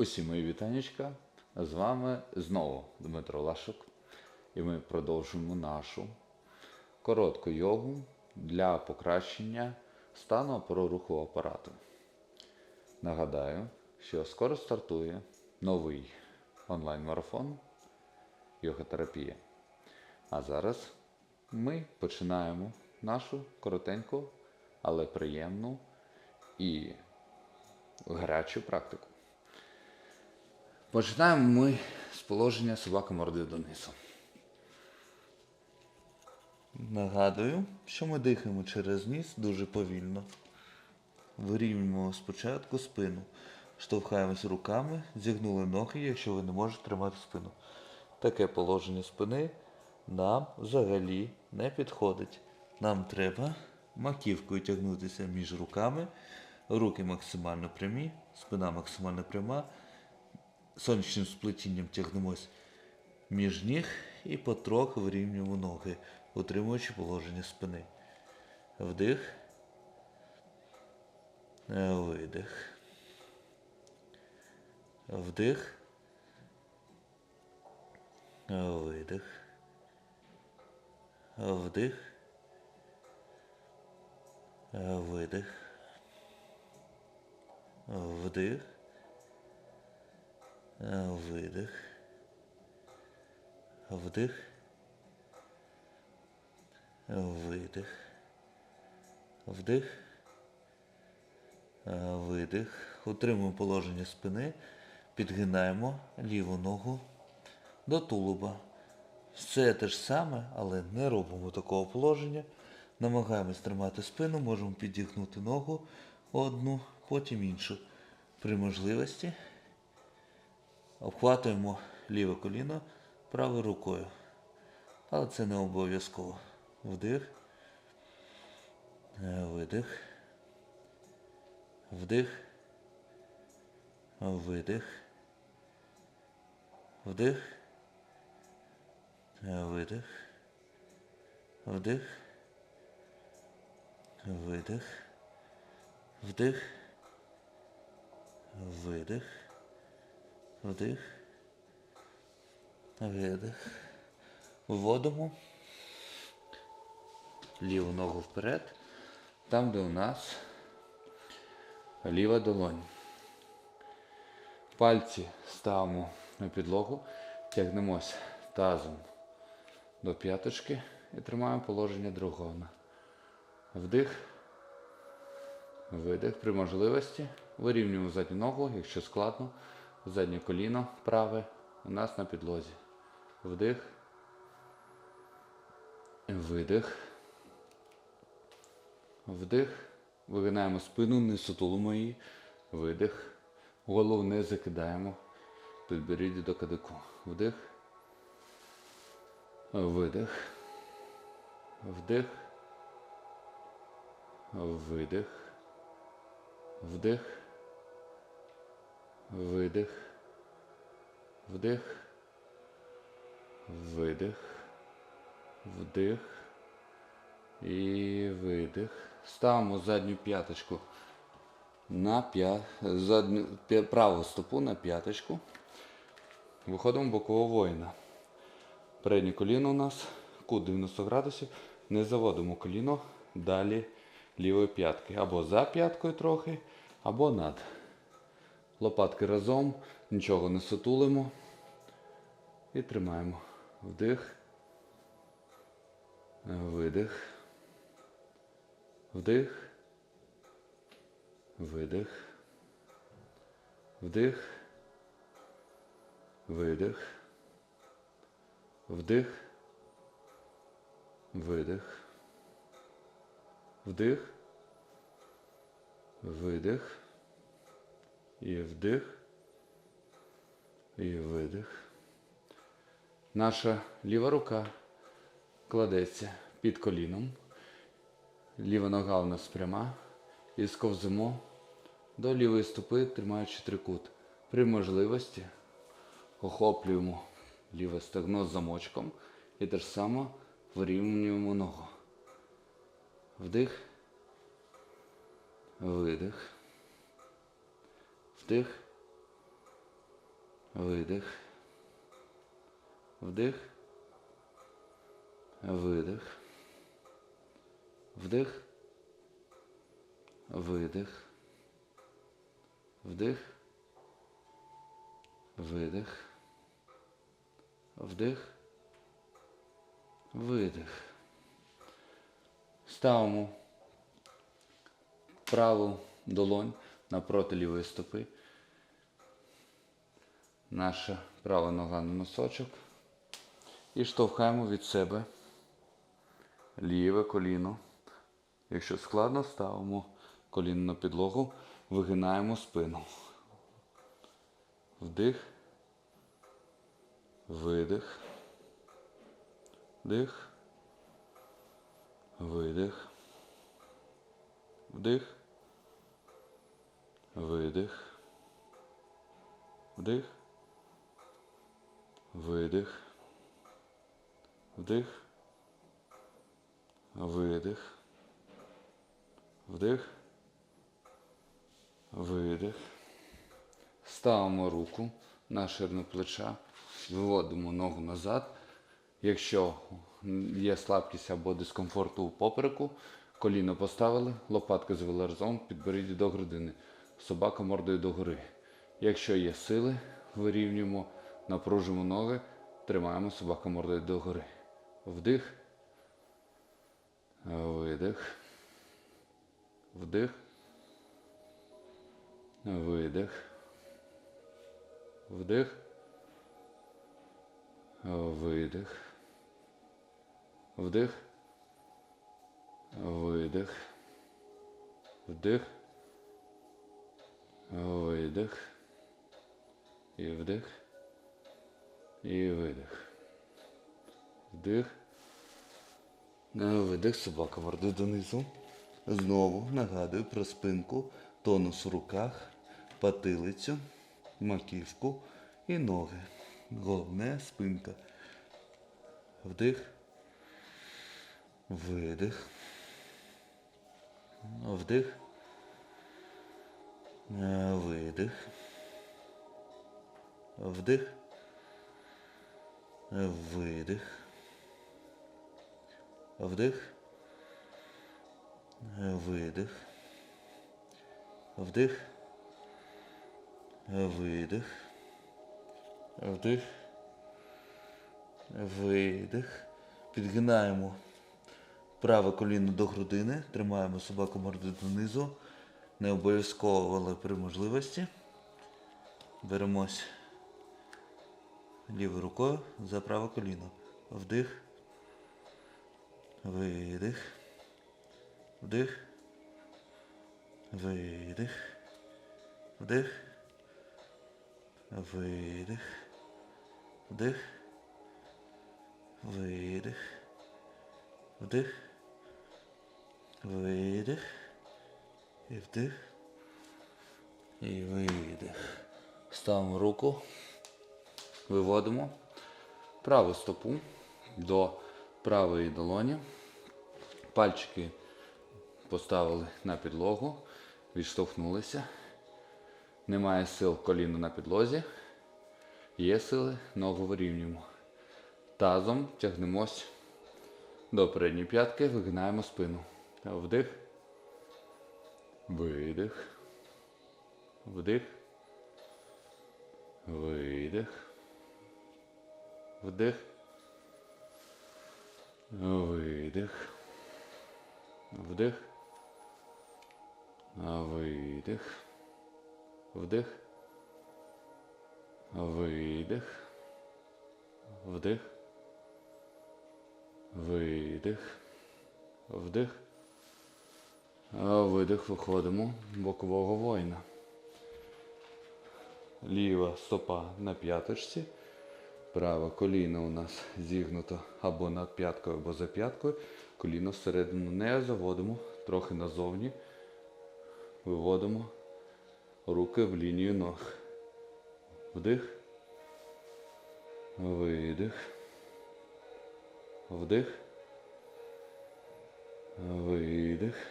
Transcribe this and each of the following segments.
Усі мої вітанечка. З вами знову Дмитро Лашик. І ми продовжуємо нашу коротку йогу для покращення стану опорорухового апарату. Нагадаю, що скоро стартує новий онлайн-марафон йога-терапія. А зараз ми починаємо нашу коротеньку, але приємну і гарячу практику. Починаємо ми з положення собака мордою донизу. Нагадую, що ми дихаємо через ніс дуже повільно. Вирівнюємо спочатку спину. Штовхаємось руками, зігнули ноги, якщо ви не можете тримати спину. Таке положення спини нам взагалі не підходить. Нам треба маківкою тягнутися між руками, руки максимально прямі, спина максимально пряма. Сонячним сплетінням тягнемось між ніг і потроху вирівнюємо ноги, утримуючи положення спини. Вдих. Е, Видих. Вдих. Е, Видих. Вдих. Е, Видих. Вдих. Е, Видих. Вдих. Видих. Вдих. Е, Видих. Утримуємо положення спини. Підгинаємо ліву ногу до тулуба. Все те ж саме, але не робимо такого положення. Намагаємось тримати спину, можемо підігнути ногу одну, потім іншу. При можливості обхватуємо ліве коліно правою рукою. Але це не обов'язково. Вдих. Е, Видих. Вдих. Видих. Вдих. Е, Видих. Вдих. Видих. Вдих. Видих. Вдих. Видих. Вводимо ліву ногу вперед, Там, де у нас ліва долонь. Пальці ставимо на підлогу, тягнемось тазом до п'яточки і тримаємо положення другого. Вдих, видих. При можливості вирівнюємо задню ногу, якщо складно, заднє коліно праве у нас на підлозі. Вдих, видих. Вдих. Вигинаємо спину, не сутулимо її. Видих. Голову не закидаємо. Підберіть до кадику. Вдих. Видих. Вдих. Видих. Вдих. Видих. Вдих. Видих. Вдих. І видих. Ставимо задню п'яточку на п'я... задню... праву стопу на п'яточку. Виходимо бокового воїна. Переднє коліно у нас кут 90 градусів. Не заводимо коліно далі лівої п'ятки. Або за п'яткою трохи, або над. Лопатки разом, нічого не сутулимо. І тримаємо. Вдих. Видих. Вдих. Видих. Вдих. Видих. Вдих. Видих. Вдих. Видих. І вдих. І видих. Наша ліва рука кладеться під коліном. Ліва нога у нас пряма. І сковзимо до лівої стопи, тримаючи трикут. При можливості охоплюємо ліве стегно з замочком і те ж саме вирівнюємо ногу. Вдих. Видих. Вдих. видих, вдих, видих, вдих, видих, вдих, видих, вдих, видих. Ставимо праву долонь напроти лівої стопи. Наша права нога на носочок. І штовхаємо від себе ліве коліно. Якщо складно, ставимо коліно на підлогу, вигинаємо спину. Вдих. Видих. Вдих. Видих. Вдих. Видих. Вдих. Видих. Вдих. Видих. Вдих. Видих. Ставимо руку на ширину плеча, виводимо ногу назад. Якщо є слабкість або дискомфорт у попереку, коліно поставили, лопатки звели разом, підборіддя до грудини, собака мордою догори. Якщо є сили, вирівнюємо, напружимо ноги, тримаємо собака мордою догори. Вдих. Видих. Вдих. Видих. Вдих. Видих. Вдих. Видих. Вдих. Видих. І вдих. І видих. Вдих. Видих собака мордою донизу. Знову нагадую про спинку, тонус в руках, потилицю, маківку і ноги. Головне спинка. Вдих. Видих. Вдих. Е, Видих. Вдих. Видих. Вдих. Видих. Вдих. Видих. Вдих. Видих. Підгинаємо праве коліно до грудини. Тримаємо собаку мордою донизу. Не обов'язково, але при можливості. Беремось лівою рукою за праве коліно. Вдих. Видих. Вдих. Видих. Вдих. Видих. Вдих. Видих. Вдих. Видих. І вдих. І видих. Ставимо руку, виводимо праву стопу до правої долоні. Пальчики поставили на підлогу, відштовхнулися. Немає сил коліно на підлозі. Є сили, ногу вирівнюємо. Тазом тягнемось до передньої п'ятки, вигинаємо спину. Вдих. Видих. Вдих. Видих. Вдих. Видих. Вдих. Видих. Вдих. Видих. Вдих. Видих. Вдих. Видих. Виходимо бокового воїна. Ліва стопа на п'яточці. Праве коліно у нас зігнуто або над п'яткою, або за п'яткою. Коліно всередину не заводимо, трохи назовні. Виводимо руки в лінію ног. Вдих. Видих. Вдих. Видих.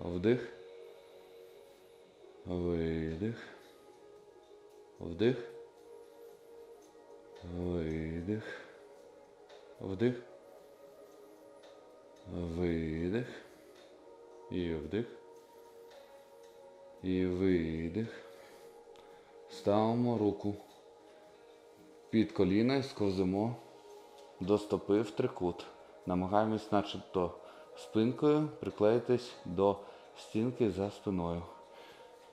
Вдих. Видих. Вдих. Видих. Вдих. Видих. І вдих. І видих. Ставимо руку під коліна і сковзимо до стопи в трикут. Намагаємось начебто спинкою приклеїтись до стінки за спиною.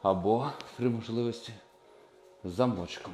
Або при можливості замочком.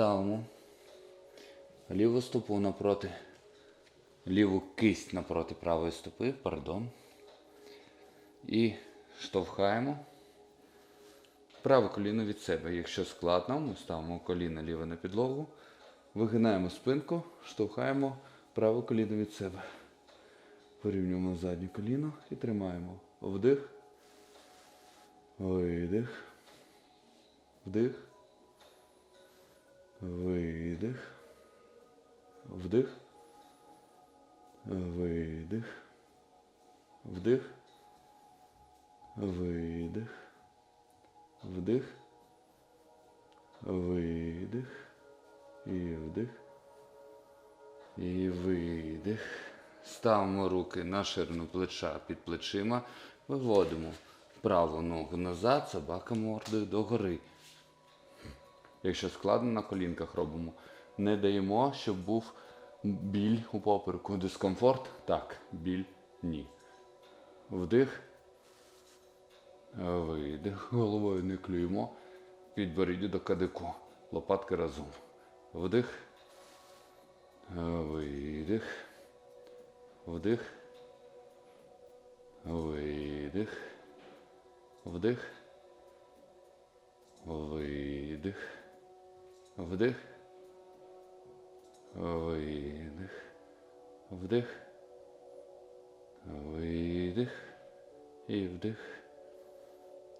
Ставимо ліву стопу напроти. Ліву кисть напроти правої стопи, пардон. І штовхаємо праве коліно від себе. Якщо складно, ми ставимо коліно ліве на підлогу, вигинаємо спинку, штовхаємо праве коліно від себе. Порівнюємо заднє коліно і тримаємо. Вдих. Видих. Вдих. Видих. Вдих. Видих. Вдих. Видих. Вдих. Видих. І вдих. І видих. Ставимо руки на ширину плеча під плечима. Виводимо праву ногу назад, собака мордою догори. Якщо складно на колінках робимо. Не даємо, щоб був біль у попереку. Дискомфорт? Так. Біль ні. Вдих. Видих. Головою не клюємо. Підборіддя до кадику. Лопатки разом. Вдих. Видих. Вдих. Видих. Вдих. Видих. Вдих. Видих. Вдих. Видих. І вдих.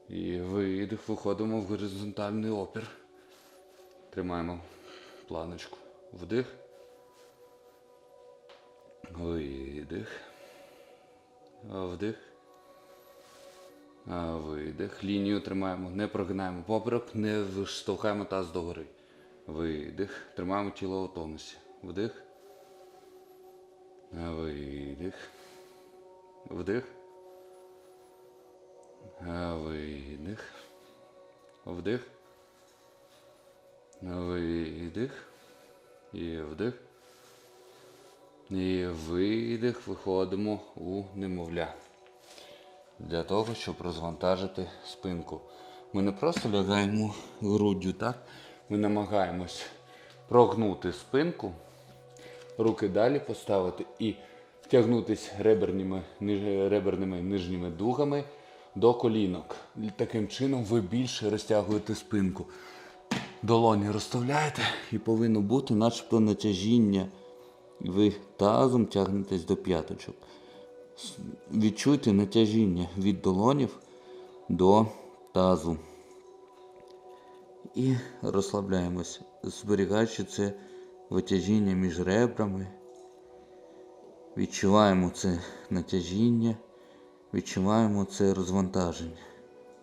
І видих. Виходимо в горизонтальний опір. Тримаємо планочку. Вдих. Видих. Вдих. Видих. Лінію тримаємо. Не прогинаємо поперек, не штовхаємо таз догори. Видих. Тримаємо тіло у тонусі. Вдих. Видих. Вдих. Видих. Вдих. Видих. І вдих. І видих. Виходимо у немовля. Для того, щоб розвантажити спинку. Ми не просто лягаємо груддю, так? Ми намагаємось прогнути спинку, руки далі поставити і тягнутися реберними, реберними нижніми дугами до колінок. Таким чином ви більше розтягуєте спинку. Долоні розставляєте і повинно бути начебто натяжіння. Ви тазом тягнетесь до п'яточок. Відчуйте натяжіння від долонів до тазу. І розслабляємось, зберігаючи це витяжіння між ребрами. Відчуваємо це натяжіння, відчуваємо це розвантаження.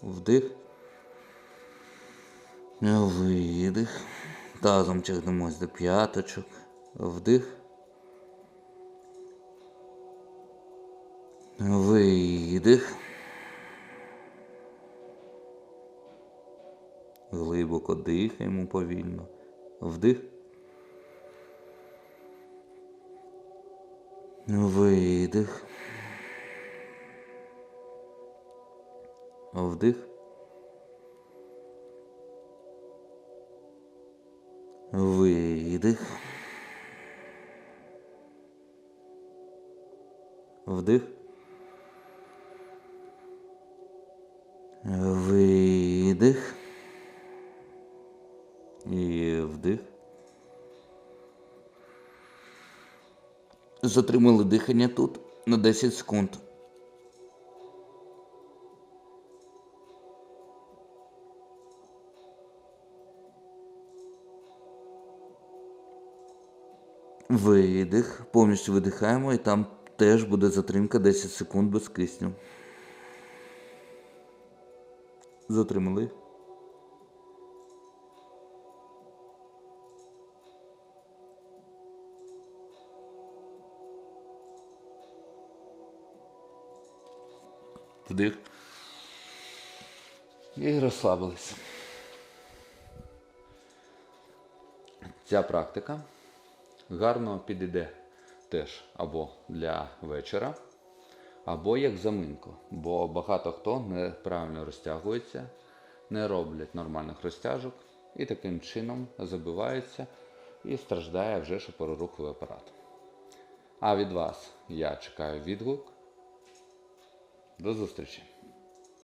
Вдих. Видих. Тазом тягнемось до п'яточок. Вдих. Видих. Глибоко дихаємо повільно. Вдих. Видих. Вдих. Видих. Вдих. Видих. Затримали дихання тут на 10 секунд. Видих. Повністю видихаємо і там теж буде затримка 10 секунд без кисню. Затримали. Вдих. І розслабились. Ця практика гарно підійде теж або для вечора, або як заминку. Бо багато хто неправильно розтягується, не роблять нормальних розтяжок і таким чином забивається і страждає вже шопороруховий апарат. А від вас я чекаю відгук. До зустрічі!